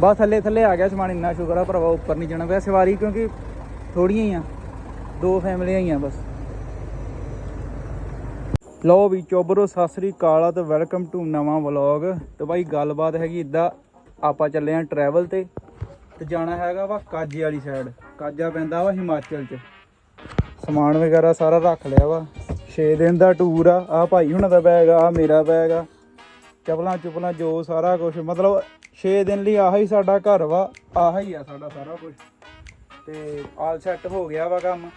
ਬਸ ਥੱਲੇ ਥੱਲੇ ਆ ਗਿਆ ਸਮਾਨ, ਇੰਨਾ ਸ਼ੁਕਰ ਆ ਭਰਾਵਾ, ਉੱਪਰ ਨਹੀਂ ਜਾਣਾ ਪਿਆ। ਸਵਾਰੀ ਕਿਉਂਕਿ ਥੋੜੀਆਂ ਹੀ ਆ, ਦੋ ਫੈਮਲੀਆਂ ਹੀ ਆ ਬਸ। ਲਓ ਵੀ ਚੋਬਰੋ, ਸਤਿ ਸ੍ਰੀ ਅਕਾਲ ਤੇ ਵੈਲਕਮ ਟੂ ਨਵਾਂ ਵਲੌਗ ਤੇ ਬਾਈ, ਗੱਲਬਾਤ ਹੈਗੀ ਇਦਾਂ ਆਪਾਂ ਚੱਲੇ ਆਂ ਟਰੈਵਲ ਤੇ। ਤੇ ਜਾਣਾ ਹੈਗਾ ਵਾ ਕਾਜੇ ਵਾਲੀ ਸਾਈਡ ਕਾਜਾ ਪੈਂਦਾ ਵਾ ਹਿਮਾਚਲ ਚ। ਸਮਾਨ ਵਗੈਰਾ ਸਾਰਾ ਰੱਖ ਲਿਆ ਵਾ। 6 ਦਿਨ ਦਾ ਟੂਰ ਆ। ਆ ਭਾਈ ਹੁਣਾਂ ਦਾ ਬੈਗ ਆ, ਆਹ ਮੇਰਾ ਬੈਗ ਆ। ਚਪਲਾਂ ਚੁਪਲਾਂ ਜੋ ਸਾਰਾ ਕੁਝ ਮਤਲਬ 6 ਦਿਨ ਲਈ ਆਹ ਹੀ ਸਾਡਾ ਘਰ ਵਾ ਆਹ ਹੀ ਆ ਸਾਡਾ ਸਾਰਾ ਕੁਝ ਤੇ ਆਲ ਸੈੱਟ ਹੋ ਗਿਆ ਵਾ ਕੰਮ।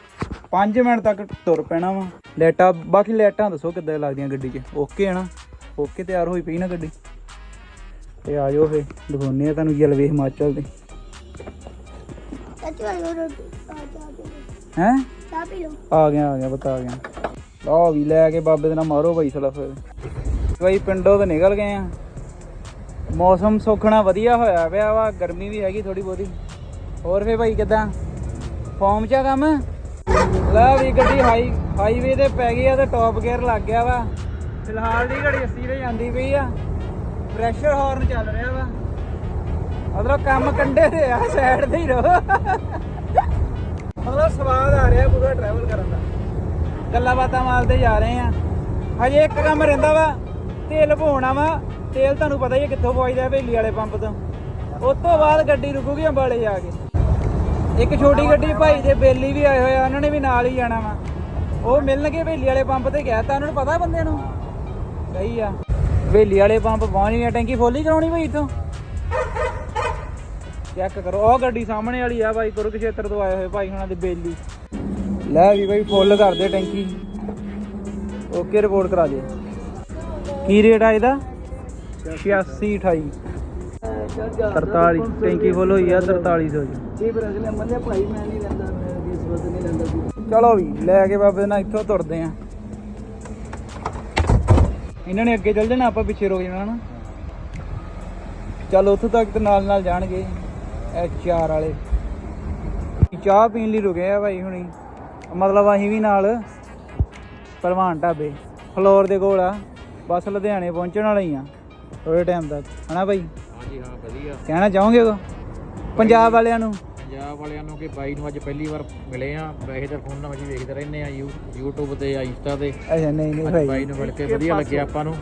5 ਮਿੰਟ ਤੱਕ ਤੁਰ ਪੈਣਾ ਵਾ। ਲਾਈਟਾਂ ਬਾਕੀ ਲਾਈਟਾਂ ਦੱਸੋ ਕਿੱਦਾਂ ਲੱਗਦੀਆਂ ਗੱਡੀ 'ਚ? ਓਕੇ ਹੈ ਨਾ? ਓਕੇ ਤਿਆਰ ਹੋਈ ਪਈ ਨਾ ਗੱਡੀ? ਤੇ ਆ ਜਾਓ ਫੇ ਦਿਖਾਉਨੇ ਆ ਤੁਹਾਨੂੰ ਜਲਵੇ ਹਿਮਾਚਲ ਦੇ। ਆ ਹੈ? ਆ ਗਿਆ ਆ ਗਿਆ ਬਤਾ ਗਿਆ। ਲਓ ਵੀ ਲੈ ਕੇ ਬਾਬੇ ਦੇ ਨਾਲ ਮਾਰੋ ਬਾਈ ਸਲਾ ਫਿਰ ਬਾਈ ਪਿੰਡੋਂ ਤੇ ਨਿਕਲ ਗਏ ਆ। ਮੌਸਮ ਸੁਖਣਾ ਵਧੀਆ ਹੋਇਆ ਪਿਆ ਵਾ, ਗਰਮੀ ਵੀ ਹੈਗੀ ਥੋੜੀ ਬਹੁਤੀ। ਹੋਰ ਫੇ ਭਾਈ ਕਿਦਾਂ? ਫਾਰਮ ਚ ਆ ਕੰਮ? ਲੈ ਵੀ ਗੱਡੀ ਹਾਈ ਹਾਈਵੇ ਤੇ ਪੈ ਗਈ ਆ ਤੇ ਟੌਪ ਗੇਅਰ ਲੱਗ ਗਿਆ ਵਾ। ਫਿਲਹਾਲ ਦੀ ਘੜੀ 80 ਤੇ ਜਾਂਦੀ ਪਈ ਆ। ਪ੍ਰੈਸ਼ਰ ਹਾਰਨ ਚੱਲ ਰਿਹਾ ਵਾ। ਮਤਲਬ ਕੰਮ ਕੰਡੇ ਤੇ ਆ ਸਾਈਡ ਤੇ ਹੀ ਰਹੋ। ਮਤਲਬ ਸਵਾਦ ਆ ਰਿਹਾ ਪੂਰਾ ਟਰੈਵਲ ਕਰਨ ਦਾ। ਗੱਲਾਂ ਬਾਤਾਂ ਮਾਰਦੇ ਜਾ ਰਹੇ ਆ। ਹਜੇ ਇੱਕ ਕੰਮ ਰਹਿੰਦਾ ਵਾ, ਤੇਲ ਪਵਾਉਣਾ ਵਾ। ਤੇਲ ਤੁਹਾਨੂੰ ਪਤਾ ਹੀ ਹੈ ਕਿੱਥੋਂ ਪਵਾਈਦਾ ਹਵੇਲੀ ਵਾਲੇ ਪੰਪ ਤੋਂ। ਉਸ ਤੋਂ ਬਾਅਦ ਗੱਡੀ ਰੁਕੂਗੀ ਅੰਬਾਲੇ ਜਾ ਕੇ। ਇੱਕ ਛੋਟੀ ਗੱਡੀ ਭਾਈ ਦੇ ਬੇਲੀ ਵੀ ਆਏ ਹੋਏ ਆ, ਉਹਨਾਂ ਨੇ ਵੀ ਨਾਲ ਹੀ ਜਾਣਾ ਵਾ। ਉਹ ਮਿਲਣਗੇ ਹਵੇਲੀ ਵਾਲੇ ਪੰਪ ਤੇ ਕਹਿਤਾ ਉਹਨਾਂ ਨੂੰ ਪਤਾ ਬੰਦੇ ਨੂੰ? ਸਹੀ ਆ। ਹਵੇਲੀ ਵਾਲੇ ਪੰਪ ਪਹੁੰਚ ਗਏ ਟੈਂਕੀ ਫੁੱਲ ਹੀ ਕਰਾਉਣੀ ਭਾਈ ਇੱਥੋਂ? ਚੈੱਕ ਕਰੋ ਉਹ ਗੱਡੀ ਸਾਹਮਣੇ ਵਾਲੀ ਆ ਭਾਈ, ਕੁਰਕਸ਼ੇਤਰ ਤੋਂ ਆਏ ਹੋਏ ਭਾਈ ਉਹਨਾਂ ਦੀ ਬੇਲੀ। ਲੈ ਵੀ ਭਾਈ ਫੁੱਲ ਕਰ ਦੇ ਟੈਂਕੀ। ਓਕੇ, ਰਿਪੋਰਟ ਕਰਾ ਦੇ। ਕੀ ਰੇਟ ਆ ਇਹਦਾ? 86 28 43 ਟੈਂਕੀ ਫੁੱਲ ਹੋਈ ਆ 4300 ਜੀ। ਪਰ ਅਗਲੇ ਮੰਨੇ ਭਾਈ ਮੈਂ ਨਹੀਂ ਰਹਿੰਦਾ ਮੈਂ ਇਸ ਵਕਤ ਨਹੀਂ ਰਹਿੰਦਾ ਚਲੋ ਵੀ, ਲੈ ਕੇ ਬਾਬੇ ਨਾਲ ਇੱਥੋਂ ਤੁਰਦੇ ਆ। ਇਹਨਾਂ ਨੇ ਅੱਗੇ ਚੱਲ ਜਾਣਾ, ਆਪਾਂ ਪਿੱਛੇ ਰੁਕ ਜਾਣਾ ਨਾ ਚੱਲ ਉੱਥੋਂ ਤੱਕ ਤੇ ਨਾਲ ਨਾਲ ਜਾਣਗੇ, ਇਹ ਚਾਰ ਵਾਲੇ। ਚਾਹ ਪੀਣ ਲਈ ਰੁਕੇ ਆ ਭਾਈ ਹੁਣੀ। ਮਤਲਬ ਅਸੀਂ ਵੀ ਨਾਲ, ਪਹਿਲਵਾਨ ਢਾਬੇ, ਫਲੋਰ ਦੇ ਕੋਲ ਆ, ਬਸ ਲੁਧਿਆਣੇ ਪਹੁੰਚਣ ਵਾਲੇ ਹੀ ਆ। ਥੋੜੇ ਟਾਈਮ ਤੱਕ ਹਨਾ ਭਾਈ ਹਾਂਜੀ ਹਾਂ ਵਧੀਆ। ਕਹਿਣਾ ਚਾਹੋਗੇ ਕੋ ਪੰਜਾਬ ਵਾਲਿਆਂ ਨੂੰ? ਪੰਜਾਬ ਵਾਲਿਆਂ ਨੂੰ ਕਿ ਬਾਈ ਨੂੰ ਅੱਜ ਪਹਿਲੀ ਵਾਰ ਮਿਲੇ ਆ। ਵੈਸੇ ਤਾਂ ਫੋਨ ਨਾਲ ਅਸੀਂ ਵੇਖਦੇ ਰਹਿੰਦੇ ਆ ਯੂ- YouTube ਤੇ ਆ ਇੰਸਟਾ ਤੇ। ਅੱਛਾ ਨਹੀਂ ਨਹੀਂ ਭਾਈ ਬਾਈ। ਨੂੰ ਮਿਲ ਕੇ ਵਧੀਆ ਲੱਗਿਆ ਆਪਾਂ ਨੂੰ।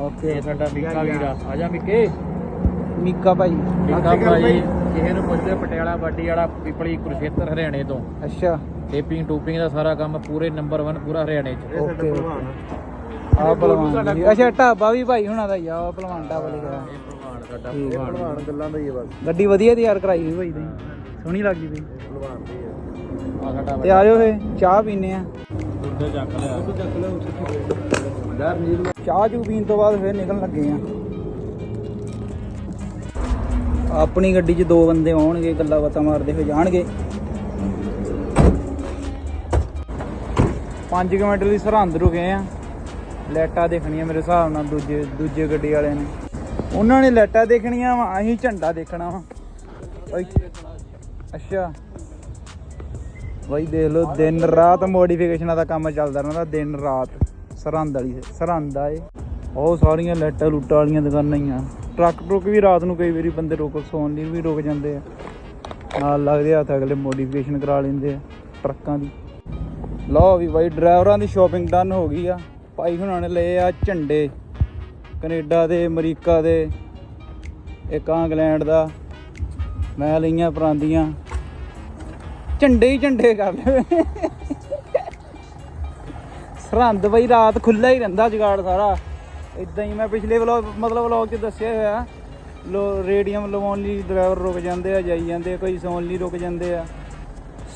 ਓਕੇ। ਇਹ ਸਾਡਾ ਮਿੱਕਾ ਵੀਰ। ਆ ਆ ਜਾ ਮਿੱਕੇ। ਮੀਕਾ ਭਾਈ। ਮਿੱਕਾ ਭਾਈ ਕਿਸੇ ਨੂੰ ਪੁੱਛਦੇ ਪਟਿਆਲਾ ਬਾਡੀ ਵਾਲਾ ਪਿਪਲੀ ਕੁਰਸ਼ੇਤਰ ਹਰਿਆਣੇ ਤੋਂ। ਅੱਛਾ। ਟੇਪਿੰਗ ਟੂਪਿੰਗ ਦਾ ਸਾਰਾ ਕੰਮ ਪੂਰੇ ਨੰਬਰ 1 ਪੂਰਾ ਹਰਿਆਣੇ ਚ। ਓਕੇ। ਆ ਪਹਿਲਵਾਨ ਜੀ। ਅੱਛਾ ਢਾਬਾ ਵੀ ਭਾਈ ਹੁਣਾਂ ਦਾ ਹੀ ਆ ਢਾਬਾ ਲਿਖਿਆ ਇਹ ਭਲਵਾਨ ਸਾਡਾ ਠੀਕ ਆ। ਭਲਵਾਨ ਗੱਲਾਂ ਦਾ ਹੀ ਆ ਬਸ। ਗੱਡੀ ਵਧੀਆ ਤਿਆਰ ਕਰਾਈ ਹੋਈ ਭਾਈ ਦੀ। ਸੋਹਣੀ ਲੱਗਦੀ ਪਈ। ਭਲਵਾਨ ਦੀ ਆ। ਸਾਡਾ ਤੇ ਆ ਜਾਓ ਫੇ ਚਾਹ ਪੀਨੇ ਆ। ਉੱਤੇ ਚੱਕ ਲਿਆ। ਚਾਹ ਚੂ ਪੀਣ ਤੋਂ ਬਾਅਦ ਫੇਰ ਨਿਕਲਣ ਲੱਗੇ ਆ। ਆਪਣੀ ਗੱਡੀ 'ਚ ਦੋ ਬੰਦੇ ਆਉਣਗੇ ਗੱਲਾਂ ਬਾਤਾਂ ਮਾਰਦੇ ਹੋਏ ਜਾਣਗੇ। 5 ਕਿਲੋਮੀਟਰ ਦੀ ਸਰਹੰਦ ਰੁਕੇ ਆ। ਲਾਈਟਾਂ ਦੇਖਣੀਆਂ ਮੇਰੇ ਹਿਸਾਬ ਨਾਲ ਦੂਜੇ ਦੂਜੇ ਗੱਡੀ ਵਾਲਿਆਂ ਨੇ। ਉਹਨਾਂ ਨੇ ਲਾਈਟਾਂ ਦੇਖਣੀਆਂ ਵਾ, ਅਸੀਂ ਝੰਡਾ ਦੇਖਣਾ ਵਾ। ਅੱਛਾ। ਬਾਈ ਦੇਖ ਲਓ, ਦਿਨ ਰਾਤ ਮੋਡੀਫਿਕੇਸ਼ਨਾਂ ਦਾ ਕੰਮ ਚੱਲਦਾ ਰਹਿੰਦਾ, ਦਿਨ ਰਾਤ। ਸਰਹੰਦ ਵਾਲੀ ਸਰਹੰਦ ਆ ਇਹ। ਉਹ ਸਾਰੀਆਂ ਲਾਈਟਾਂ ਲੂਟਾਂ ਵਾਲੀਆਂ ਦੁਕਾਨਾਂ ਹੀ ਆ। ਟਰੱਕ ਟਰੁੱਕ ਵੀ ਰਾਤ ਨੂੰ ਕਈ ਵਾਰੀ ਬੰਦੇ ਰੋਕ ਸੌਣ ਲਈ ਵੀ ਰੁਕ ਜਾਂਦੇ ਆ। ਨਾਲ ਲੱਗਦੇ ਹੱਥ ਅਗਲੇ ਮੋਡੀਫਿਕੇਸ਼ਨ ਕਰਾ ਲੈਂਦੇ ਆ, ਟਰੱਕਾਂ ਦੀ। ਲਓ ਵੀ ਬਾਈ, ਡਰਾਈਵਰਾਂ ਦੀ ਸ਼ਾਪਿੰਗ ਡਨ ਹੋ ਗਈ ਆ। ਭਾਈ ਹੁਣਾਂ ਨੇ ਲਏ ਆ ਝੰਡੇ, ਕੈਨੇਡਾ ਦੇ, ਅਮਰੀਕਾ ਦੇ, ਇੱਕ ਇੰਗਲੈਂਡ ਦਾ। ਮੈਂ ਲਈਆਂ ਪਰਾਂਦੀਆਂ। ਝੰਡੇ ਹੀ ਝੰਡੇ ਕਰ ਲਵੇ ਸਰਹੰਦ ਬਈ ਰਾਤ ਖੁੱਲਾ ਹੀ ਰਹਿੰਦਾ ਜਗਾੜ ਸਾਰਾ। ਇਦਾਂ ਹੀ ਮੈਂ ਪਿਛਲੇ ਵਲੌਗ, ਮਤਲਬ ਵਲੌਗ 'ਚ ਦੱਸਿਆ ਹੋਇਆ। ਲੋ, ਰੇਡੀਅਮ ਲਵਾਉਣ ਲਈ ਡਰਾਈਵਰ ਰੁਕ ਜਾਂਦੇ ਆ, ਜਾਈ ਜਾਂਦੇ ਕੋਈ ਸੌਣ ਲਈ ਰੁਕ ਜਾਂਦੇ ਆ।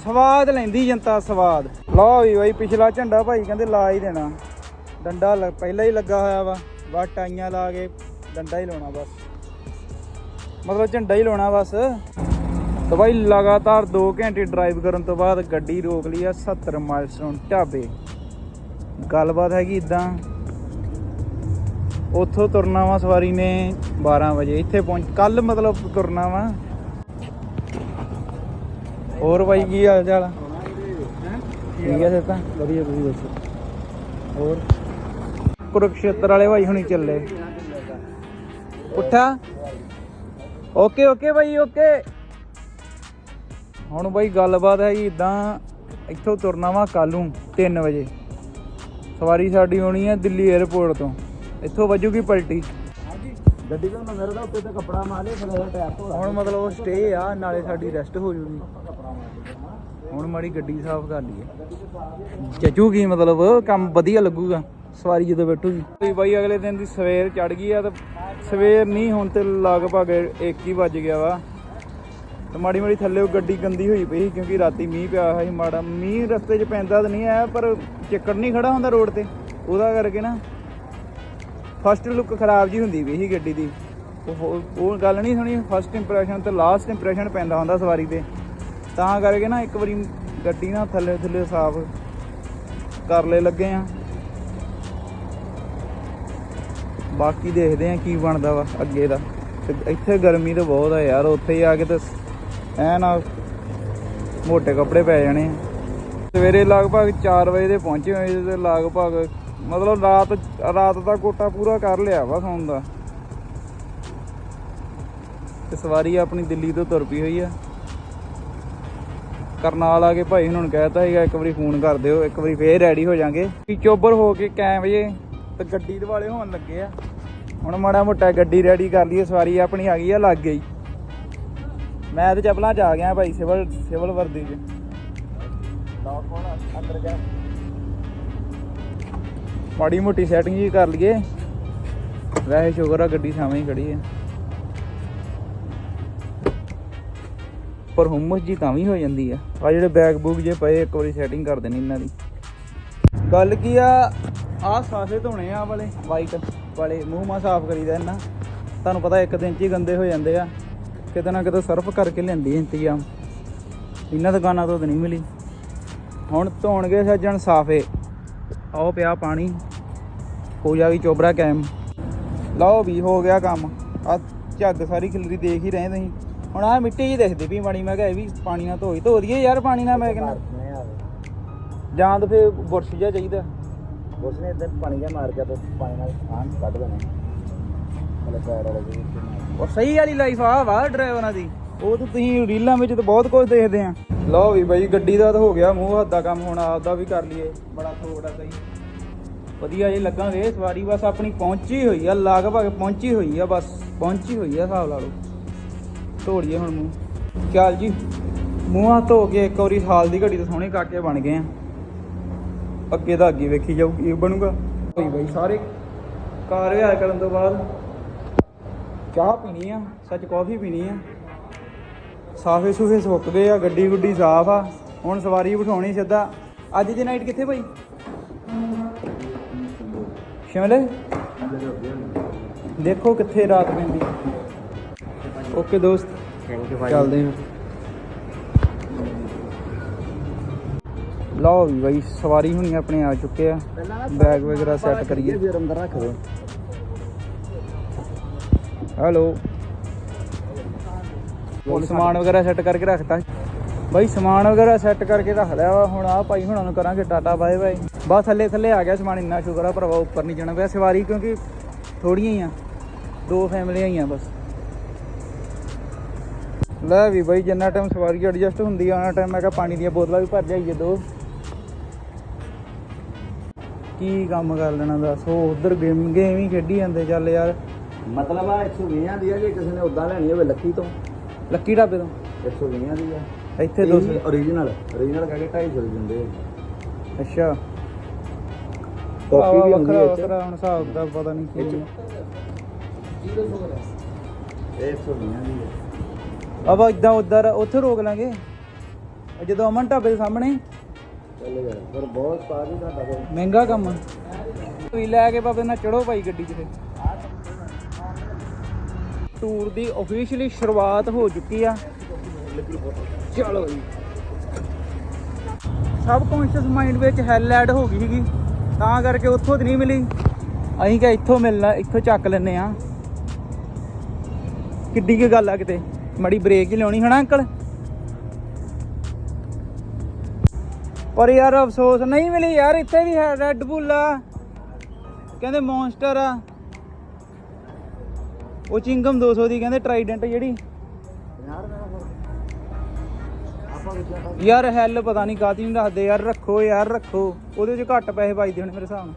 ਸਵਾਦ ਲੈਂਦੀ ਜਨਤਾ ਸਵਾਦ। ਲਓ ਵੀ ਬਈ, ਪਿਛਲਾ ਝੰਡਾ ਭਾਈ ਕਹਿੰਦੇ ਲਾ ਹੀ ਦੇਣਾ। ਡੰਡਾ ਲ- ਪਹਿਲਾਂ ਹੀ ਲੱਗਾ ਹੋਇਆ ਵਾ ਬਸ ਟਾਈਆਂ ਲਾ ਕੇ ਡੰਡਾ ਹੀ ਲਾਉਣਾ ਬਸ। ਮਤਲਬ ਝੰਡਾ ਹੀ ਲਾਉਣਾ ਬਸ। ਤਾਂ ਬਾਈ ਲਗਾਤਾਰ 2 ਘੰਟੇ ਡਰਾਈਵ ਕਰਨ ਤੋਂ ਬਾਅਦ ਗੱਡੀ ਰੋਕ ਲਈ ਆ 70 ਮਾਈਲਸਟੋਨ ਢਾਬੇ। ਗੱਲਬਾਤ ਹੈਗੀ ਇਦਾਂ ਉੱਥੋਂ ਤੁਰਨਾ ਵਾ ਸਵਾਰੀ ਨੇ 12 ਵਜੇ। ਇੱਥੇ ਪਹੁੰਚ ਕੱਲ ਮਤਲਬ ਤੁਰਨਾ ਵਾ। ਹੋਰ ਬਾਈ ਕੀ ਹਾਲ ਚਾਲ ਠੀਕ ਹੈ ਸੇਤਾ ਵਧੀਆ ਤੁਸੀਂ ਦੱਸੋ। ਹੋਰ? ਕੁਰਕਸ਼ੇਤਰ ਵਾਲੇ ਭਾਈ ਹੁਣੀ ਚੱਲੇ। ਉੱਠਾ ਓਕੇ ਓਕੇ ਬਾਈ ਓਕੇ ਹੁਣ ਬਾਈ ਗੱਲਬਾਤ ਹੈ ਜੀ ਇਦਾਂ ਇੱਥੋਂ ਤੁਰਨਾ ਵਾ ਕੱਲੂ 3 ਵਜੇ। ਸਵਾਰੀ ਸਾਡੀ ਹੋਣੀ ਹੈ ਦਿੱਲੀ 에ਅਰਪੋਰਟ ਤੋਂ। ਇੱਥੋਂ ਵੱਜੂਗੀ ਪਲਟੀ। ਗੱਡੀ ਤੋਂ ਮੇਰੇ ਦਾ ਉੱਤੇ ਤੇ ਕੱਪੜਾ ਮਾਰ ਲਿਆ ਟਾਇਰ ਧੋ ਹੁਣ ਮਤਲਬ ਉਹ ਸਟੇ ਆ, ਨਾਲੇ ਸਾਡੀ ਰੈਸਟ ਹੋ ਜੂਗੀ। ਹੁਣ ਮਾੜੀ ਗੱਡੀ ਸਾਫ਼ ਕਰ ਲਈਏ। ਜੱਜੂਗੀ ਮਤਲਬ, ਕੰਮ ਵਧੀਆ ਲੱਗੂਗਾ, ਸਵਾਰੀ ਜਦੋਂ ਬੈਠੂਗੀ। ਤੇ ਬਾਈ ਅਗਲੇ ਦਿਨ ਦੀ ਸਵੇਰ ਚੜ ਗਈ ਆ ਤੇ ਸਵੇਰ ਨਹੀਂ, ਹੁਣ ਤੇ ਲਗਭਗ 1 ਹੀ ਵੱਜ ਗਿਆ ਵਾ। ਤੇ ਮਾੜੀ ਮਾੜੀ ਥੱਲੇ ਉਹ ਗੱਡੀ ਗੰਦੀ ਹੋਈ ਪਈ ਸੀ, ਕਿਉਂਕਿ ਰਾਤੀ ਮੀਂਹ ਪਿਆ ਹੋਇਆ ਸੀ, ਮਾੜਾ ਮੀਂਹ ਰਸਤੇ 'ਚ ਪੈਂਦਾ ਤਾਂ ਨਹੀਂ ਆਇਆ, ਪਰ ਚੱਕਰ ਨਹੀਂ ਖੜਾ ਹੁੰਦਾ ਰੋਡ ਤੇ। ਉਹਦਾ ਕਰਕੇ ਨਾ ਫਸਟ ਲੁੱਕ ਖਰਾਬ ਜੀ ਹੁੰਦੀ ਪਈ ਸੀ ਗੱਡੀ ਦੀ। ਉਹ ਉਹ ਗੱਲ ਨਹੀਂ ਸੁਣੀ ਫਸਟ ਇੰਪ੍ਰੈਸ਼ਨ ਤੇ ਲਾਸਟ ਇੰਪ੍ਰੈਸ਼ਨ ਪੈਂਦਾ ਹੁੰਦਾ ਸਵਾਰੀ ਤੇ। ਤਾਂ ਕਰਕੇ ਨਾ ਇੱਕ ਵਾਰੀ ਗੱਡੀ ਨਾ ਥੱਲੇ ਥੱਲੇ ਸਾਫ਼ ਕਰ ਲੈ ਲੱਗੇ ਆ। ਬਾਕੀ ਦੇਖਦੇ ਆ ਕੀ ਬਣਦਾ ਵਾ ਅੱਗੇ ਦਾ। ਤੇ ਇੱਥੇ ਗਰਮੀ ਤਾਂ ਬਹੁਤ ਆ ਯਾਰ, ਉੱਥੇ ਹੀ ਆ ਕੇ ਤਾਂ ਐ ਨਾ ਮੋٹے ਕੱਪੜੇ ਪੈ ਜਾਣੇ ਆ। ਸਵੇਰੇ ਲਗਭਗ 4 ਵਜੇ ਦੇ ਪਹੁੰਚੇ ਹੋਏ ਸੀ ਤੇ ਲਗਭਗ ਮਤਲਬ ਰਾਤ ਰਾਤ ਦਾ ਕੋਟਾ ਪੂਰਾ ਕਰ ਲਿਆ ਵਾ ਸੌਣ ਦਾ। ਤੇ ਸਵਾਰੀ ਆਪਣੀ ਦਿੱਲੀ ਤੋਂ ਤੁਰ ਪਈ ਹੋਈ ਆ। ਕਰਨਾਲ ਆ ਕੇ ਭਾਈ ਹੁਣ ਕਹਿਤਾ ਸੀਗਾ, ਇੱਕ ਵਾਰੀ ਫੋਨ ਕਰ ਦਿਓ, ਇੱਕ ਵਾਰੀ ਫੇਰ ਰੈਡੀ ਹੋ ਜਾਾਂਗੇ। ਵੀ ਚੋਬਰ ਹੋ ਕੇ ਕੈਮ ਵਜੇ, ਤੇ ਗੱਡੀ ਦੇ ਵਾਲੇ ਹੋਣ ਲੱਗੇ ਆ। ਹੁਣ ਮਾੜਾ ਮੋਟਾ ਗੱਡੀ ਰੈਡੀ ਕਰ ਲਈਏ, ਸਵਾਰੀ ਆਪਣੀ ਆ ਗਈ ਆ, ਲੱਗ ਗਈ। ਮੈਂ ਤੇ ਚੱਪਲਾਂ ਚ ਆ ਗਿਆ ਭਾਈ, ਸਿਵਲ ਸਿਵਲ ਵਰਦੀ ਚ। ਅੰਦਰ ਜਾ। ਮਾੜੀ ਮੋਟੀ ਸੈਟਿੰਗ ਜੀ ਕਰ ਲਈਏ। ਵੈਸੇ ਸ਼ੁਕਰ ਆ ਗੱਡੀ ਸਾਵੇਂ ਹੀ ਖੜੀ ਹੈ। ਪਰ ਹੁਮਸ ਜੀ ਤਾਂ ਵੀ ਹੋ ਜਾਂਦੀ ਆ। ਆ ਜਿਹੜੇ ਬੈਗ ਬੂਗ ਜੇ ਪਏ, ਇੱਕ ਵਾਰੀ ਸੈਟਿੰਗ ਕਰ ਦੇਣੀ ਇਹਨਾਂ ਦੀ। ਗੱਲ ਕੀ ਆ? ਆ ਸਾਫੇ ਧੋਣੇ ਆ ਵਾਲੇ ਵਾਈਟ ਵਾਲੇ। ਮੂੰਹ ਮਾ ਸਾਫ਼ ਕਰੀਦਾ ਇਹਨਾਂ। ਤੁਹਾਨੂੰ ਪਤਾ ਇੱਕ ਦਿਨ ਚ ਹੀ ਗੰਦੇ ਹੋ ਜਾਂਦੇ ਆ। ਕਿਤੇ ਨਾ ਕਿਤੇ ਸਰਫ ਕਰਕੇ ਲੈਂਦੀ ਇੰਤਜ਼ਾਮ। ਇਹਨਾਂ ਦੁਕਾਨਾਂ ਤੋਂ ਤਾਂ ਨਹੀਂ ਮਿਲੀ। ਹੁਣ ਧੋਣਗੇ ਸੱਜਣ ਸਾਫੇ। ਆਓ ਪਿਆ ਪਾਣੀ। ਹੋ ਜਾ ਗਈ ਚੋਬਰਾ ਕੈਮ ਲਓ ਵੀ ਹੋ ਗਿਆ ਕੰਮ। ਆ ਝੱਗ ਸਾਰੀ ਖਿਲਰੀ ਦੇਖ ਹੀ ਰਹੇ ਤੁਸੀਂ। ਹੁਣ ਆ ਮਿੱਟੀ ਜੀ ਦਿਖਦੀ ਵੀ ਮਾੜੀ ਮੈਂ ਕਿਹਾ ਇਹ ਵੀ ਪਾਣੀ ਨਾਲ ਧੋਈ। ਧੋ ਦਈਏ ਯਾਰ ਪਾਣੀ ਨਾਲ ਮੈਂ ਕਹਿੰਦਾ। ਆ ਜਾਂ ਤਾਂ ਫੇ ਬੁਰਸ਼ ਜਿਹਾ ਚਾਹੀਦਾ। ਉਸ ਨੇ ਇਦਾਂ ਪਾਣੀ ਜਾ ਮਾਰ ਕੇ ਤੇ ਪਾਣੀ ਨਾਲ ਆਨ ਕੱਢ ਦੇਣਾ। ਮਤਲਬ ਪੈਰ ਵਾਲੇ ਜੀ ਉਹ ਸਹੀ ਵਾਲੀ ਲਾਈਫ ਆ ਵਾ ਡਰਾਈਵਰਾਂ ਦੀ। ਉਹ ਤਾਂ ਤੁਸੀਂ ਰੀਲਾਂ ਵਿੱਚ ਤਾਂ ਬਹੁਤ ਕੁਝ ਦੇਖਦੇ ਆ। ਲਓ ਵੀ ਬਾਈ, ਗੱਡੀ ਦਾ ਤਾਂ ਹੋ ਗਿਆ ਮੂੰਹ ਹੱਥ ਦਾ ਕੰਮ, ਹੁਣ ਆਪਦਾ ਵੀ ਕਰ ਲਈਏ। ਬੜਾ ਥੋੜਾ ਸਹੀ। ਵਧੀਆ ਜੇ ਲੱਗਾਂਗੇ ਸਵਾਰੀ ਬਸ ਆਪਣੀ ਪਹੁੰਚੀ ਹੋਈ ਆ, ਲਗਭਗ ਪਹੁੰਚੀ ਹੋਈ ਆ, ਬਸ ਪਹੁੰਚੀ ਹੋਈ ਆ ਹਿਸਾਬ ਲਾ ਲਓ। ਢੋਲੀਏ ਹੁਣ ਮੂੰਹ। ਚੱਲ ਜੀ, ਮੂੰਹ ਹੱਥ ਧੋ ਕੇ ਇੱਕ ਵਾਰੀ ਹਾਲ ਦੀ ਘੜੀ ਤੇ ਸੋਹਣੇ ਕਾਕੇ ਬਣ ਗਏ ਆ। ਅੱਗੇ ਦਾ ਅੱਗੇ ਵੇਖੀ ਜਾਊ, ਕੀ ਬਣੂਗਾ। ਹੋਈ ਬਾਈ, ਸਾਰੇ ਕਾਰ ਵਿਹਾਰ ਕਰਨ ਤੋਂ ਬਾਅਦ ਚਾਹ ਪੀਣੀ ਆ, ਸੱਚ ਕਾਫੀ ਪੀਣੀ ਆ। ਸਾਫੇ ਸੂਫੇ ਸੁੱਕ ਗਏ ਆ ਗੱਡੀ ਗੁੱਡੀ ਸਾਫ਼ ਆ ਹੁਣ ਸਵਾਰੀ ਬਿਠਾਉਣੀ ਸਿੱਧਾ। ਅੱਜ ਦੀ ਨਾਈਟ ਕਿੱਥੇ ਭਾਈ ਸ਼ਿਮਲੇ? ਦੇਖੋ ਕਿੱਥੇ ਰਾਤ ਪੈਂਦੀ। ਓਕੇ ਦੋਸਤ ਚੱਲਦੇ ਹਾਂ। ਲਓ ਵੀ ਬਾਈ ਸਵਾਰੀ ਹੁਣੀ ਆਪਣੇ ਆ ਚੁੱਕੇ ਆ। ਬੈਗ ਵਗੈਰਾ ਸੈੱਟ ਕਰੀਏ। ਫਿਰ ਅੰਦਰ ਰੱਖ ਦੋ ਹੈਲੋ ਸਮਾਨ ਵਗੈਰਾ ਸੈੱਟ ਕਰਕੇ ਰੱਖਤਾ ਬਾਈ ਸਮਾਨ ਵਗੈਰਾ ਸੈੱਟ ਕਰਕੇ ਰੱਖ ਲਿਆ ਵਾ, ਹੁਣ ਆ ਭਾਈ ਹੁਣਾਂ ਨੂੰ ਕਰਾਂਗੇ ਟਾਟਾ ਬਾਏ ਬਾਏ। ਬਸ ਥੱਲੇ ਥੱਲੇ ਆ ਗਿਆ ਸਮਾਨ, ਇੰਨਾ ਸ਼ੁਕਰ ਆ ਭਰਾਵਾ, ਉੱਪਰ ਨਹੀਂ ਜਾਣਾ ਪਿਆ ਸਵਾਰੀ, ਕਿਉਂਕਿ ਥੋੜੀਆਂ ਹੀ ਆ। ਦੋ ਫੈਮਲੀਆਂ ਹੀ ਆ ਬਸ। ਲੈ ਵੀ ਬਾਈ, ਜਿੰਨਾ ਟਾਈਮ ਸਵਾਰੀ ਐਡਜਸਟ ਹੁੰਦੀ ਆ ਉਹਨਾਂ ਟਾਈਮ ਮੈਂ ਕਿਹਾ ਪਾਣੀ ਦੀਆਂ ਬੋਤਲਾਂ ਵੀ ਭਰ ਜਾਈਏ ਦੋ। ਕੀ ਕੰਮ ਕਰ ਲੈਣਾ ਦੱਸ, ਉਹ ਉਧਰ ਗੇਮ ਗੇਮ ਹੀ ਖੇਡੀ ਜਾਂਦੇ, ਚੱਲ ਯਾਰ। ਮਤਲਬ ਆ 120 ਦੀ ਆ, ਜੇ ਕਿਸੇ ਨੇ ਉਦਾਂ ਲੈਣੀ ਹੋਵੇ ਲੱਕੀ ਤੋਂ। ਲੱਕੀ ਢਾਬੇ ਤੋਂ? 120 ਦੀ ਆ। ਇੱਥੇ 200 origignal origignal ਕਹਿ ਕੇ 250 ਦੀ ਦਿੰਦੇ। ਅੱਛਾ। ਕਾਪੀ ਵੀ ਹੁੰਦੀ ਵੱਖਰਾ ਹੈ ਹੁਣ ਹਿਸਾਬ ਦਾ ਪਤਾ ਨਹੀਂ ਕੀ ਇਹ 120 ਦੀ ਆ। ਅਬਾ ਇਦਾਂ ਉਧਰ ਉੱਥੇ ਰੋਕ ਲਾਂਗੇ। ਜਦੋਂ ਅਮਨ ਢਾਬੇ ਦੇ ਸਾਹਮਣੇ। ਚੱਲ ਗਿਆ ਪਰ ਬਹੁਤ ਹੀ ਤੁਹਾਡਾ ਕੋਲ ਮਹਿੰਗਾ ਕੰਮ ਤੁਸੀਂ ਲੈ ਕੇ ਬਾਬੇ ਨਾਲ ਚੜੋ ਭਾਈ ਗੱਡੀ 'ਚ ਫਿਰ। ਟੂਰ ਦੀ ਅਫੀਸ਼ੀਅਲੀ ਸ਼ੁਰੂਆਤ ਹੋ ਚੁੱਕੀ ਆ। ਚਲੋ ਜੀ। ਸਬ ਕੌਨਸ਼ੀਅਸ ਮਾਈਂਡ ਵਿੱਚ ਹੈਲ ਐਡ ਹੋ ਗਈ ਸੀਗੀ। ਤਾਂ ਕਰਕੇ ਉੱਥੋਂ ਤੇ ਨਹੀਂ ਮਿਲੀ। ਅਸੀਂ ਕਿਹਾ ਇੱਥੋਂ ਮਿਲਣਾ, ਇੱਥੋਂ ਚੱਕ ਲੈਨੇ ਆ ਕਿੱਡੀ ਕੀ ਗੱਲ ਆ ਕਿਤੇ। ਮੜੀ ਬ੍ਰੇਕ ਹੀ ਲਾਉਣੀ ਹਨਾ ਅੰਕਲ? ਪਰ ਯਾਰ ਅਫਸੋਸ ਨਹੀਂ ਮਿਲੀ ਯਾਰ, ਇੱਥੇ ਵੀ ਹੈ ਰੈੱਡ ਬੁੱਲ ਆ। ਕਹਿੰਦੇ ਮੌਨਸਟਰ ਆ। ਉਹ ਚਿੰਗਮ 200 ਦੀ ਕਹਿੰਦੇ ਟਰਾਈਡੈਂਟ ਜਿਹੜੀ। ਯਾਰ ਹੈਲ ਪਤਾ ਨਹੀਂ ਕਾਦੀ ਨਹੀਂ ਰੱਖਦੇ ਯਾਰ ਰੱਖੋ ਯਾਰ ਰੱਖੋ। ਉਹਦੇ ਚ ਘੱਟ ਪੈਸੇ ਪਾਈਦੇ ਹੁਣ ਮੇਰੇ ਹਿਸਾਬ ਨਾਲ।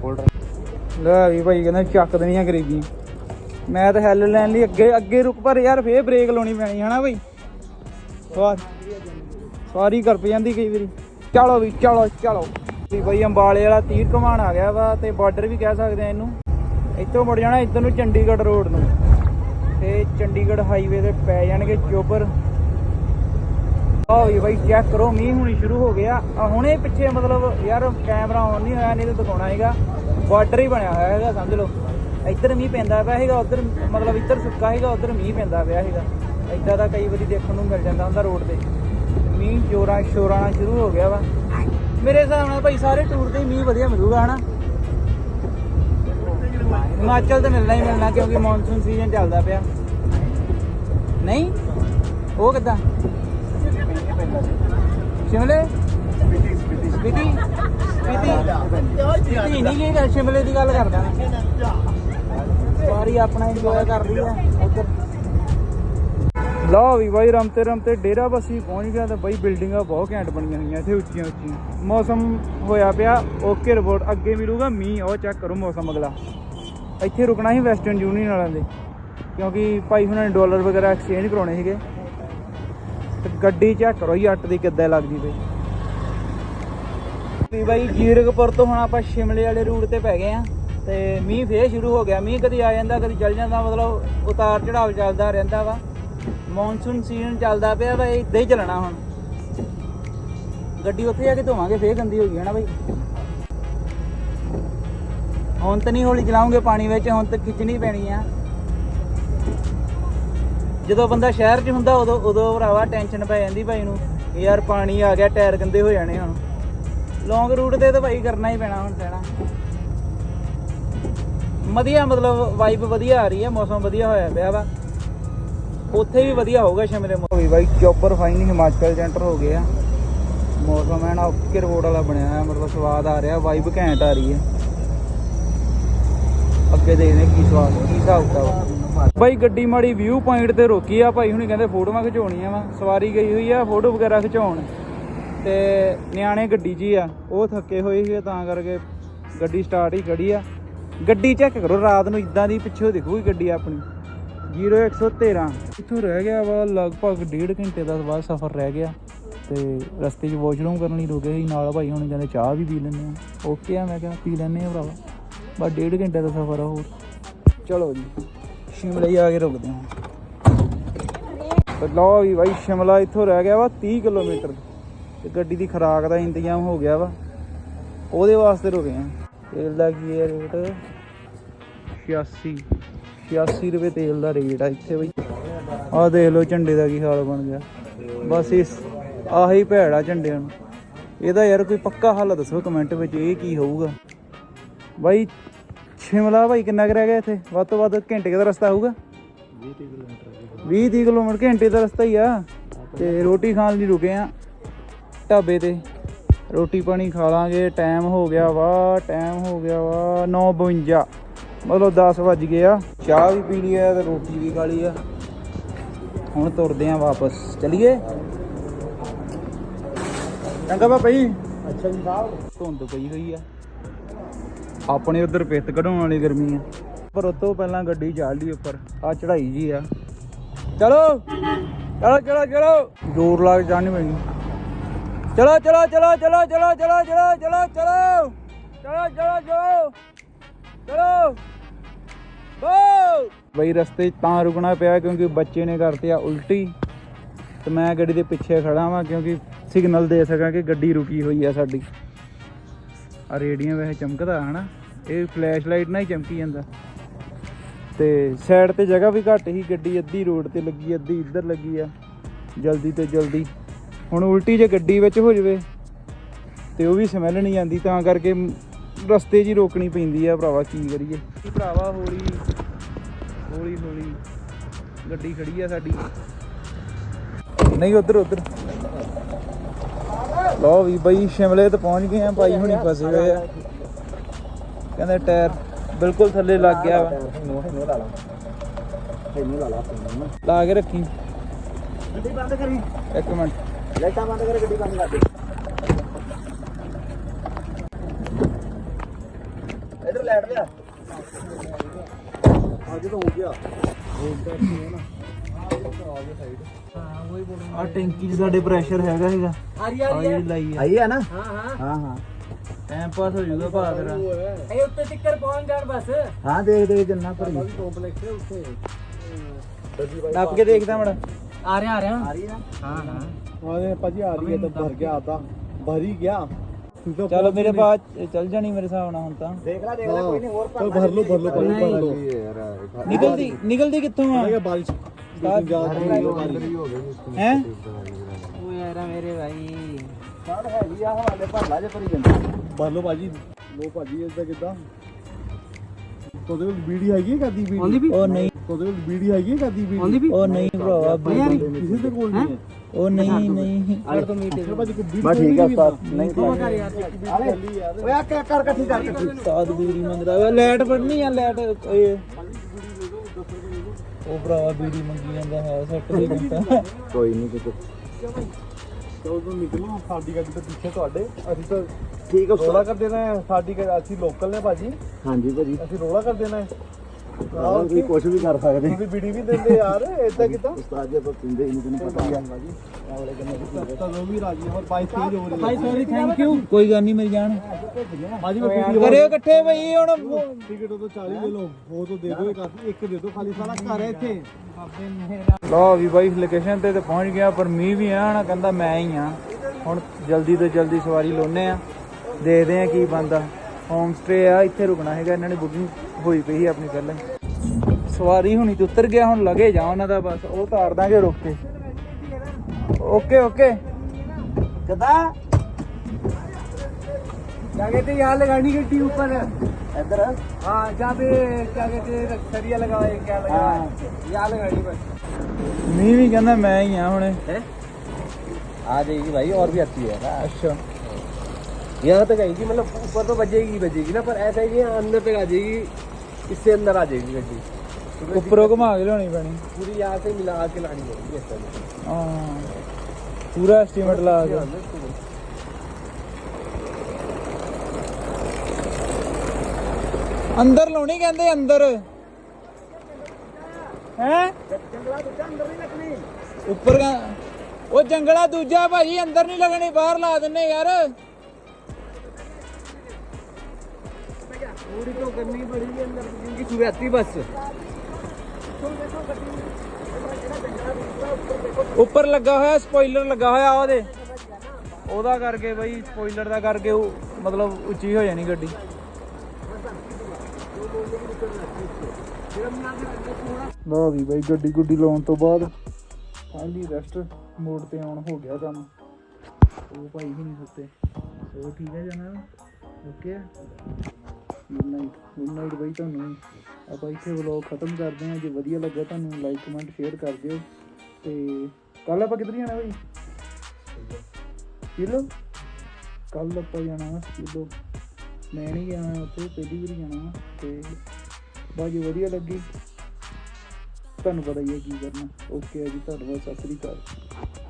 ਫੋਲਡਰ ਲੈ ਵੀ ਭਾਈ ਕਹਿੰਦਾ ਚੱਕ ਦੇਣੀਆਂ ਗਰੀਬੀ ਮੈਂ ਤਾਂ ਹੈਲ ਲੈਣ ਲਈ ਅੱਗੇ ਅੱਗੇ ਰੁਕ, ਪਰ ਯਾਰ ਫੇਰ ਬ੍ਰੇਕ ਲਾਉਣੀ ਪੈਣੀ, ਹਨਾ ਭਾਈ? ਸਵਾਰ। ਸਵਾਰੀ ਕਰ ਪਈ ਜਾਂਦੀ ਕਈ ਵਾਰੀ। ਚਲੋ ਵੀ, ਚਲੋ ਚਲੋ। ਵੀ ਭਾਈ ਅੰਬਾਲੇ ਵਾਲਾ ਤੀਰ ਕਮਾਨ ਆ ਗਿਆ ਵਾ ਤੇ ਬਾਰਡਰ ਵੀ ਕਹਿ ਸਕਦੇ ਆ ਇਹਨੂੰ। ਇੱਥੋਂ ਮੁੜ ਜਾਣਾ ਇੱਧਰ ਨੂੰ ਚੰਡੀਗੜ੍ਹ ਰੋਡ ਨੂੰ। ਤੇ ਚੰਡੀਗੜ੍ਹ ਹਾਈਵੇ ਤੇ ਪੈ ਜਾਣਗੇ ਚੋਬਰ। ਆਹ ਵੀ ਬਾਈ ਚੈੱਕ ਕਰੋ, ਮੀਂਹ ਹੁਣੀ ਸ਼ੁਰੂ ਹੋ ਗਿਆ। ਆ ਹੁਣੇ ਪਿੱਛੇ ਮਤਲਬ ਯਾਰ ਕੈਮਰਾ ਆਨ ਨਹੀਂ ਹੋਇਆ, ਨਹੀਂ ਤਾਂ ਦਿਖਾਉਣਾ ਹੈਗਾ। ਬਾਰਡਰ ਹੀ ਬਣਿਆ ਹੋਇਆ ਹੈਗਾ, ਸਮਝ ਲਓ। ਇੱਧਰ ਮੀਂਹ ਪੈਂਦਾ ਪਿਆ ਹੈਗਾ, ਉੱਧਰ ਮਤਲਬ ਇੱਧਰ ਸੁੱਕਾ ਹੈਗਾ, ਉੱਧਰ ਮੀਂਹ ਪੈਂਦਾ ਪਿਆ ਹੈਗਾ। ਇੱਦਾਂ ਦਾ ਕਈ ਵਾਰੀ ਦੇਖਣ ਨੂੰ ਮਿਲ ਜਾਂਦਾ ਹੁੰਦਾ ਰੋਡ ਤੇ। ਮੀਂਹ ਜੋਰਾਂ ਸ਼ੋਰਾਂ ਨਾਲ ਸ਼ੁਰੂ ਹੋ ਗਿਆ ਵਾ। ਮੇਰੇ ਹਿਸਾਬ ਨਾਲ ਭਾਈ ਸਾਰੇ ਟੂਰ ਤੇ ਹੀ ਮੀਂਹ ਵਧੀਆ ਮਿਲੂਗਾ, ਹਨਾ? ਹਿਮਾਚਲ ਤੇ ਮਿਲਣਾ ਹੀ ਮਿਲਣਾ ਕਿਉਂਕਿ ਮੌਨਸੂਨ ਸੀਜ਼ਨ ਚੱਲਦਾ ਪਿਆ। ਨਹੀਂ? ਉਹ ਕਿੱਦਾਂ? ਸ਼ਿਮਲੇ? ਸਪੀਤੀ? ਸਪੀਤੀ? ਸਪੀਤੀ ਨਹੀਂ ਕੀ ਗੱਲ ਸ਼ਿਮਲੇ ਦੀ ਗੱਲ ਕਰਦਾ ਸਾਰੀ ਆਪਣਾ ਇੰਜੋਏ ਕਰ ਰਹੀ ਆ, ਉਧਰ। ਲਓ ਵੀ ਬਾਈ, ਰਮਤੇ ਰਮਤੇ ਡੇਰਾ ਬਸੀ ਪਹੁੰਚ ਗਿਆ ਤੇ ਬਾਈ ਬਿਲਡਿੰਗਾਂ ਬਹੁਤ ਘੈਂਟ ਬਣੀਆਂ ਹੋਈਆਂ, ਇੱਥੇ ਉੱਚੀਆਂ ਉੱਚੀਆਂ। ਮੌਸਮ ਹੋਇਆ ਪਿਆ ਓਕੇ ਰਿਪੋਰਟ ਅੱਗੇ ਮਿਲੂਗਾ, ਮੀਂਹ, ਉਹ ਚੈੱਕ ਕਰੋ ਮੌਸਮ ਅਗਲਾ। ਇੱਥੇ ਰੁਕਣਾ ਸੀ ਵੈਸਟਰਨ ਯੂਨੀਅਨ ਵਾਲਿਆਂ ਦੇ, ਕਿਉਂਕਿ ਭਾਈ ਹੁਣਾਂ ਨੇ ਡਾਲਰ ਵਗੈਰਾ ਐਕਸਚੇਂਜ ਕਰਾਉਣੇ ਸੀਗੇ। ਤੇ ਗੱਡੀ ਚੈੱਕ ਕਰੋ ਜੀ ਅੱਟ ਦੀ ਕਿੱਦਾਂ ਲੱਗਦੀ ਪਈ ਵੀ ਬਾਈ ਜੀਰਕਪੁਰ ਤੋਂ ਹੁਣ ਆਪਾਂ ਸ਼ਿਮਲੇ ਵਾਲੇ ਰੂਟ ਤੇ ਪੈ ਗਏ ਆ, ਤੇ ਮੀਂਹ ਫੇਰ ਸ਼ੁਰੂ ਹੋ ਗਿਆ। ਮੀਂਹ ਕਦੀ ਆ ਜਾਂਦਾ, ਕਦੀ ਚੱਲ ਜਾਂਦਾ, ਮਤਲਬ ਉਤਾਰ ਚੜਾਵ ਚੱਲਦਾ ਰਹਿੰਦਾ ਵਾ। ਮੌਨਸੂਨ ਸੀਜ਼ਨ ਚੱਲਦਾ ਪਿਆ ਵਾ, ਇਦਾਂ ਹੀ ਚੱਲਣਾ ਹੁਣ। ਗੱਡੀ ਉੱਥੇ ਜਾ ਕੇ ਧੋਵਾਂਗੇ, ਫੇਰ ਗੰਦੀ ਹੋ ਗਈ ਹੈ ਨਾ ਬਾਈ? ਹੁਣ ਤਾਂ ਨਹੀਂ ਹੌਲੀ ਚਲਾਉਂਗੇ ਪਾਣੀ ਵਿੱਚ, ਹੁਣ ਤਾਂ ਖਿੱਚਣੀ ਪੈਣੀ ਆ। ਜਦੋਂ ਬੰਦਾ ਸ਼ਹਿਰ 'ਚ ਹੁੰਦਾ, ਉਦੋਂ ਉਦੋਂ ਭਰਾਵਾ ਟੈਨਸ਼ਨ ਪੈ ਜਾਂਦੀ ਭਾਈ ਨੂੰ ਯਾਰ ਪਾਣੀ ਆ ਗਿਆ, ਟਾਇਰ ਗੰਦੇ ਹੋ ਜਾਣੇ ਹੁਣ। ਲੌਂਗ ਰੂਟ ਤੇ ਤਾਂ ਭਾਈ ਕਰਨਾ ਹੀ ਪੈਣਾ, ਹੁਣ ਸੈਣਾ ਵਧੀਆ, ਮਤਲਬ ਵਾਈਬ ਵਧੀਆ ਆ ਰਹੀ ਹੈ ਮੌਸਮ ਵਧੀਆ ਹੋਇਆ ਪਿਆ ਵਾ। ਉੱਥੇ ਵੀ ਵਧੀਆ ਹੋਊਗਾ ਸ਼ਿਮਲੇ ਮੋਵੀ ਬਾਈ, ਚੌਪਰ ਫਾਈਨ ਹਿਮਾਚਲ ਚ ਹੋ ਗਏ ਆ। ਮੌਸਮ ਐਨ ਓਕੇ ਰਿਪੋਰਟ ਵਾਲਾ ਬਣਿਆ ਹੈ ਮਤਲਬ ਸਵਾਦ ਆ ਰਿਹਾ ਵਾਈਬ ਘੈਂਟ ਆ ਰਹੀ ਹੈ ਅੱਗੇ ਦੇਖਦੇ ਹਾਂ ਕੀ ਸਵਾਦ ਕੀ ਹਿਸਾਬ ਕਿਤਾਬ ਬਾਈ, ਗੱਡੀ ਮਾੜੀ ਵਿਊ ਪੁਆਇੰਟ ਤੇ ਰੋਕੀ ਆ, ਭਾਈ ਹੁਣੀ ਕਹਿੰਦੇ ਫੋਟੋਆਂ ਖਿਚਾਉਣੀਆਂ ਵਾ। ਸਵਾਰੀ ਗਈ ਹੋਈ ਆ, ਫੋਟੋ ਵਗੈਰਾ ਖਿਚਾਉਣ। ਤੇ ਨਿਆਣੇ ਗੱਡੀ 'ਚ ਹੀ ਆ, ਉਹ ਥੱਕੇ ਹੋਏ ਸੀ, ਤਾਂ ਕਰਕੇ ਗੱਡੀ ਸਟਾਰਟ ਹੀ ਖੜੀ ਆ। ਗੱਡੀ ਚੈੱਕ ਕਰੋ, ਰਾਤ ਨੂੰ ਇਦਾਂ ਦੀ ਪਿੱਛੋਂ ਦਿਖੂਗੀ ਗੱਡੀ ਆਪਣੀ। 0113 ਇੱਥੋਂ ਰਹਿ ਗਿਆ ਵਾ, ਲਗਭਗ ਡੇਢ ਘੰਟੇ ਦਾ ਬਾਅਦ ਸਫ਼ਰ ਰਹਿ ਗਿਆ। ਤੇ ਰਸਤੇ 'ਚ ਵਾਸ਼ਰੂਮ ਕਰਨ ਲਈ ਰੁਕੇ ਸੀ, ਨਾਲ ਭਾਈ ਹੁਣ ਕਹਿੰਦੇ ਚਾਹ ਵੀ ਪੀ ਲੈਂਦੇ ਆ। ਓਕੇ ਆ, ਮੈਂ ਕਿਹਾ ਪੀ ਲੈਂਦੇ ਆ ਭਰਾਵਾ। ਬਸ ਡੇਢ ਘੰਟੇ ਦਾ ਸਫ਼ਰ ਆ ਹੋਰ। ਚਲੋ ਜੀ, ਸ਼ਿਮਲੇ ਹੀ ਆ ਕੇ ਰੁਕਦੇ ਹਾਂ। ਲਓ ਵੀ ਬਾਈ, ਸ਼ਿਮਲਾ ਇੱਥੋਂ ਰਹਿ ਗਿਆ ਵਾ 30 ਕਿਲੋਮੀਟਰ। ਤੇ ਗੱਡੀ ਦੀ ਖਰਾਕ ਦਾ ਇੰਤਜ਼ਾਮ ਹੋ ਗਿਆ ਵਾ। ਉਹਦੇ ਵਾਸਤੇ ਰੁਕੇ ਆ ਤੇਲ ਦਾ ਕੀ ਹੈ ਰੇਟ? 86 86 ਰੁਪਏ ਤੇਲ ਦਾ ਰੇਟ ਆ ਇੱਥੇ ਬਈ। ਆਹ ਦੇਖ ਲਓ ਝੰਡੇ ਦਾ ਕੀ ਹਾਲ ਬਣ ਗਿਆ। ਬਸ ਇਸ, ਆਹੀ ਭੈੜ ਆ ਝੰਡਿਆਂ ਨੂੰ। ਇਹਦਾ ਯਾਰ ਕੋਈ ਪੱਕਾ ਹੱਲ ਦੱਸੋ ਕਮੈਂਟ ਵਿੱਚ, ਇਹ ਕੀ ਹੋਊਗਾ? ਬਾਈ ਸ਼ਿਮਲਾ ਭਾਈ ਕਿੰਨਾ ਕੁ ਰਹਿ ਗਿਆ ਇੱਥੇ? ਵੱਧ ਤੋਂ ਵੱਧ ਘੰਟੇ ਦਾ ਰਸਤਾ ਹੋਊਗਾ? 20 30 ਕਿਲੋਮੀਟਰ ਘੰਟੇ ਦਾ ਰਸਤਾ ਹੀ ਆ। ਤੇ ਰੋਟੀ ਖਾਣ ਲਈ ਰੁਕੇ ਆ ਢਾਬੇ ਤੇ। ਰੋਟੀ ਪਾਣੀ ਖਾ ਲਾਂਗੇ। ਟਾਈਮ ਹੋ ਗਿਆ ਵਾ, ਟਾਈਮ ਹੋ ਗਿਆ ਵਾ 9:52 ਮਤਲਬ 10 ਵੱਜ ਗਏ ਆ। ਚਾਹ ਵੀ ਪੀ ਲਈ ਆ ਤੇ ਰੋਟੀ ਵੀ ਖਾ ਲਈ ਆ। ਹੁਣ ਤੁਰਦੇ ਆ ਵਾਪਸ। ਚਲੀਏ? ਚੰਗਾ ਬਾਬਾ ਅੱਛਾ ਜੀ। ਸਾਹਿਬ ਧੁੰਦ ਪਈ ਹੋਈ ਆ। ਆਪਣੇ ਉਧਰ ਪਿੱਤ ਕਢਾਉਣ ਵਾਲੀ ਗਰਮੀ ਆ। ਪਰ ਉਹ ਤੋਂ ਪਹਿਲਾਂ ਗੱਡੀ ਚਾੜ ਲਈ ਉੱਪਰ। ਆ ਚੜਾਈ ਜੀ ਆ। ਚਲੋ! ਚਲੋ ਚਲੋ ਚਲੋ! ਜ਼ੋਰ ਲਾ ਕੇ ਜਾਣੀ ਪੈਣੀ। ਚਲੋ ਚਲੋ ਚਲੋ ਚਲੋ ਚਲੋ ਚਲੋ ਚਲੋ ਚਲੋ ਚਲੋ! ਚਲੋ ਚਲੋ ਚਲੋ! ਚਲੋ! ਬੋ ਬਈ ਰਸਤੇ 'ਚ ਤਾਂ ਰੁਕਣਾ ਪਿਆ ਕਿਉਂਕਿ ਬੱਚੇ ਨੇ ਕਰਤੀ ਆ ਉਲਟੀ। ਤੇ ਮੈਂ ਗੱਡੀ ਦੇ ਪਿੱਛੇ ਖੜਾ ਵਾਂ ਕਿਉਂਕਿ ਸਿਗਨਲ ਦੇ ਸਕਾਂ ਕਿ ਗੱਡੀ ਰੁਕੀ ਹੋਈ ਆ ਸਾਡੀ। ਆ ਰੇਡੀਆਂ ਵੈਸੇ ਚਮਕਦਾ, ਹਨਾ? ਇਹ ਫਲੈਸ਼ ਲਾਈਟ ਨਾਲ ਹੀ ਚਮਕੀ ਜਾਂਦਾ। ਤੇ ਸਾਈਡ ਤੇ ਜਗ੍ਹਾ ਵੀ ਘੱਟ ਹੀ ਗੱਡੀ ਅੱਧੀ ਰੋਡ ਤੇ ਲੱਗੀ, ਅੱਧੀ ਇੱਧਰ ਲੱਗੀ ਆ। ਜਲਦੀ ਤੇ ਜਲਦੀ। ਹੁਣ ਉਲਟੀ ਜੇ ਗੱਡੀ ਵਿੱਚ ਹੋ ਜਾਵੇ ਤੇ ਉਹ ਵੀ ਸਮੈਲ ਨਹੀਂ ਆਉਂਦੀ, ਤਾਂ ਕਰਕੇ ਰਸਤੇ 'ਚ ਹੀ ਰੋਕਣੀ ਪੈਂਦੀ ਆ ਭਰਾਵਾ, ਕੀ ਕਰੀਏ? ਕੀ ਭਰਾਵਾ, ਹੌਲੀ ਹੌਲੀ ਹੌਲੀ ਗੱਡੀ ਖੜੀ ਆ ਸਾਡੀ। ਨਹੀਂ, ਉਧਰ ਉਧਰ। ਲਓ ਵੀ ਬਈ, ਸ਼ਿਮਲੇ ਤੇ ਪਹੁੰਚ ਗਏ ਆ, ਭਾਈ ਹੁਣੀ ਫਸੇ ਹੋਏ ਆ। ਕਹਿੰਦੇ ਟਾਇਰ ਬਿਲਕੁਲ ਥੱਲੇ ਲੱਗ ਗਿਆ ਵਾ। ਨੋਟ ਨੋਟ ਲਾ ਲਾ ਇਹਨੂੰ ਲਾ ਲਾ ਫੋਨ ਨੂੰ ਲਾ ਕੇ ਰੱਖੀ। ਗੱਡੀ ਬੰਦ ਕਰੀ ਇੱਕ ਮਿੰਟ। ਲਾਈਟਾਂ ਬੰਦ ਕਰ ਗੱਡੀ ਬੰਦ ਕਰ ਦੇ ਇਧਰ ਲਾਈਟ ਲਿਆ। ਅੱਜ ਤਾਂ ਹੋ ਗਿਆ। ਆ ਟੈਂਕੀ 'ਚ ਸਾਡੇ ਪ੍ਰੈਸ਼ਰ ਹੈਗਾ ਹੈਗਾ ਆ ਜਿਹੜੀ ਲਾਈ ਆ। ਆਈ ਹੈ ਨਾ? ਹਾਂ ਹਾਂ। ਹਾਂ ਹਾਂ। ਟਾਈਮ ਪਾਸ ਹੋ ਜਾਊਗਾ ਭਾ ਤੇਰਾ। ਇਹ ਉੱਤੇ ਟਿੱਕਰ ਪਹੁੰਚ ਜਾਣ ਬਸ। ਹਾਂ ਦੇਖ ਦੇਖ ਜੰਨਾ ਭਰੀ। ਕੰਪਲੈਕਸ ਹੈ ਉੱਥੇ ਨੱਪ ਕੇ ਦੇਖਦਾ ਮੜਾ। ਆ ਰਿਹਾ ਆ ਰਿਹਾ। ਆ ਰਹੀ ਹੈ ਹਾਂ। ਹਾਂ ਹਾਂ ਭਾਜੀ ਆ ਰਹੀ ਹੈ ਤਾਂ ਭਰ ਗਿਆ ਆਦਾ ਭਰੀ ਗਿਆ। ਚਲੋ ਮੇਰੇ ਬਾਅਦ ਚੱਲ ਜਾਣੀ ਮੇਰੇ ਹਿਸਾਬ ਨਾਲ ਹੁਣ ਤਾਂ। ਦੇਖ ਲੈ ਦੇਖ ਲੈ ਕੋਈ ਨਹੀਂ ਹੋਰ ਭਰ ਭਰ ਲੋ ਭਰ ਲੋ ਭਰ ਲੋ ਨਿਕਲਦੀ ਨਿਕਲਦੀ ਕਿੱਥੋਂ ਆ? ਬਾਰਿਸ਼ ਹੈ? ਉਹ ਯਾਰ ਮੇਰੇ ਭਾਈ ਸਾਡ ਹੈਗੀ ਆ ਹਵਾਲੇ ਭਰ ਲਾ ਜੇ ਭਰੀ ਜਾਂਦਾ। ਭਰ ਲੋ ਭਾਜੀ। ਲੋ ਭਾਜੀ ਕਿਦਾਂ? ਕੋਲ ਬੀੜੀ ਹੈਗੀ ਹੈ ਕਾਦੀ ਬੀੜੀ? ਆਉਂਦੀ ਵੀ? ਉਹ ਨਹੀਂ। ਤੁਹਾਡੇ ਕੋਲ ਬੀੜੀ ਹੈਗੀ ਹੈ ਕਾਦੀ ਬੀੜੀ? ਆਉਂਦੀ ਵੀ? ਉਹ ਨਹੀਂ ਭਰਾਵਾ ਕਿਸੇ ਦੇ ਕੋਲ ਨਹੀਂ ਹੈ? ਉਹ ਨਹੀਂ ਨਹੀਂ। ਕਰ ਤੋਂ ਮੀਟੇ ਭਾਜੀ ਕੋਈ ਬੀੜੀ ਬਸ ਠੀਕ ਆ ਉਸਤਾਦ ਨਹੀਂ ਕਰ ਯਾਰ ਓਏ ਆ ਕਰ ਕਰ ਇਕੱਠੀ ਕਰ ਇਕੱਠੀ। ਉਸਤਾਦ ਬੀੜੀ ਮੰਗਦਾ ਵਾ ਲਾਈਟ ਫੜਨੀ ਆ ਲਾਈਟ ਓਏ ਉਹ ਭਰਾਵਾ ਬੀੜੀ ਮੰਗੀ ਜਾਂਦਾ ਹੈ ਸੱਟ ਦੇ ਦਿੰਦਾ ਕੋਈ ਨਹੀਂ ਕਿਤੇ। ਚਲੋ ਨਿਕਲੋ ਸਾਡੀ ਗੱਡੀ ਤੋਂ ਪਿੱਛੇ ਤੁਹਾਡੇ। ਅਸੀਂ ਤਾਂ ਠੀਕ ਹੈ ਰੋਲਾ ਕਰ ਦੇਣਾ ਹੈ ਸਾਡੀ ਗੱਡੀ ਅਸੀਂ ਲੋਕਲ ਨੇ ਭਾਜੀ। ਹਾਂਜੀ ਭਾਜੀ। ਅਸੀਂ ਰੋਲਾ ਕਰ ਦੇਣਾ ਹੈ। ਆਹ ਤੁਸੀਂ ਕੁਝ ਵੀ ਕਰ ਸਕਦੇ ਤੁਸੀਂ ਬੀੜੀ ਵੀ ਦਿੰਦੇ ਯਾਰ ਇਦਾਂ ਕਿਦਾਂ? ਉਸਤਾਦ ਜੀ ਆਪਾਂ ਪਿੰਦੇ ਹੀ ਨਹੀਂ ਤੈਨੂੰ ਪਤਾ ਹੀ ਆ। ਭਾਜੀ ਆਵਲੇ ਕੰਨੇ ਤਾਂ ਵੀ ਰਾਜੀ ਹੋਰ ਬਾਈ ਤੇਜ ਹੋ ਰਹੀ ਭਾਈ ਸੌਰੀ ਥੈਂਕ ਯੂ ਕੋਈ ਗੱਲ ਨਹੀਂ ਮੇਰੀ ਜਾਨ। ਭਾਜੀ ਮੈਂ ਵੀਡੀਓ ਕਰਿਓ ਇਕੱਠੇ ਬਈ ਹੁਣ। ਟਿਕਟ ਉਹ 40 ਲੈ ਲਓ ਉਹ ਤੋਂ ਦੇ ਦਿਓ ਇੱਕ ਇੱਕ ਦੇ ਦਿਓ ਖਾਲੀ ਸਾਰਾ ਘਰ ਹੈ ਇੱਥੇ। ਲਓ ਵੀ ਬਾਈ ਲੋਕੇਸ਼ਨ ਤੇ ਤੇ ਪਹੁੰਚ ਗਿਆ ਪਰ ਮੀਂਹ ਵੀ ਆ ਨਾ ਕਹਿੰਦਾ ਮੈਂ ਹੀ ਆ। ਹੁਣ ਜਲਦੀ ਤੋਂ ਜਲਦੀ ਸਵਾਰੀ ਲੋਨੇ ਆ। ਦੇਖਦੇ ਆ ਕੀ ਬੰਦਾ ਹੋਮ ਸਟੇ ਆ ਇੱਥੇ ਰੁਕਣਾ ਹੈਗਾ ਇਹਨਾਂ ਨੇ ਬੁਕਿੰਗ ਹੋਈ ਪਈ ਸੀ ਆਪਣੀ ਪਹਿਲਾਂ ਹੀ। ਸਵਾਰੀ ਹੁਣੀ ਤੇ ਉਤਰ ਗਿਆ ਹੁਣ ਲਗੇ ਜਾ ਉਹਨਾਂ ਦਾ ਬਸ ਉਹ ਤਾਰ ਦਾਂਗੇ ਰੁਕ ਕੇ ਓਕੇ ਓਕੇ ਕਦਾ क्या कहते हैं यहाँ लगानी गड्डी ऊपर ਇੱਧਰ हाँ जहाँ पे क्या कहते हैं सरिया लगा है क्या लगा है यहाँ लगानी बस ਮੀਂਹ ਵੀ ਕਹਿੰਦਾ ਮੈਂ ਹੀ ਆ ਹੁਣੇ आ जाएगी भाई और भी आती है ਅੱਛਾ यहाँ तक आएगी मतलब ऊपर तो बजेगी ही बजेगी ना पर ऐसा है कि यहाँ अंदर तक आ जाएगी इससे अंदर आ जाएगी गड्डी ਉੱਪਰੋਂ ਘੁਮਾ ਕੇ ਲਿਆਉਣੀ ਪੈਣੀ पूरी यहाँ से मिला के लानी पड़ेगी ऐसा नहीं। ਹਾਂ ਪੂਰਾ ਐਸਟੀਮੇਟ ਲਾ ਕੇ ਅੰਦਰ ਲਾਉਣੀ ਕਹਿੰਦੇ ਅੰਦਰ ਹੈ ਉੱਪਰ ਕਾ ਉਹ ਜੰਗਲਾ ਦੂਜਾ ਭਾਜੀ ਅੰਦਰ ਨਹੀਂ ਲੱਗਣੀ ਬਾਹਰ ਲਾ ਦਿੰਨੇ ਯਾਰ पूरी तो करनी पड़ेगी अंदर क्योंकि सुबह आती बस ਉੱਪਰ ਲੱਗਾ ਹੋਇਆ ਸਪੋਇਲਰ ਲੱਗਾ ਹੋਇਆ ਉਹਦੇ ਉਹਦਾ ਕਰਕੇ ਬਈ ਸਪੋਇਲਰ ਦਾ ਕਰਕੇ ਉਹ ਮਤਲਬ ਉੱਚੀ ਹੋ ਜਾਣੀ ਗੱਡੀ ਲਓ ਵੀ ਬਈ ਗੱਡੀ ਗੁੱਡੀ ਲਾਉਣ ਤੋਂ ਬਾਅਦ ਫਾਈਨਲੀ ਰੈਸਟ ਮੋਡ ਤੇ ਆਨ ਹੋ ਗਿਆ ਕੰਮ ਉਹ ਭਾਈ ਵੀ ਨਹੀਂ ਸੁੱਤੇ ਉਹ ਠੀਕ ਹੈ ਜਾਨਾ okay good night good night ਬਈ ਤੁਹਾਨੂੰ। ਆਪਾਂ ਇੱਥੇ ਵਲੌਗ ਖਤਮ ਕਰਦੇ ਹਾਂ। ਜੇ ਵਧੀਆ ਲੱਗਾ ਤੁਹਾਨੂੰ ਲਾਈਕ ਕਮੈਂਟ ਸ਼ੇਅਰ ਕਰ ਦਿਓ। ਤੇ ਕੱਲ ਆਪਾਂ ਕਿੱਧਰ ਜਾਣਾ ਬਈ? ਕਿਲੋ ਕੱਲ ਆਪਾਂ ਜਾਣਾ ਵਾ ਕਿਲੋ ਮੈਂ ਨਹੀਂ ਜਾਣਾ ਉੱਥੇ ਪਹਿਲੀ ਵਾਰੀ ਜਾਣਾ ਵਾ। ਤੇ ਬਾਜੀ ਵਧੀਆ ਲੱਗੀ, ਤੁਹਾਨੂੰ ਪਤਾ ਹੀ ਹੈ ਕੀ ਕਰਨਾ। ਓਕੇ ਜੀ, ਧੰਨਵਾਦ, ਸਤਿ ਸ੍ਰੀ ਅਕਾਲ।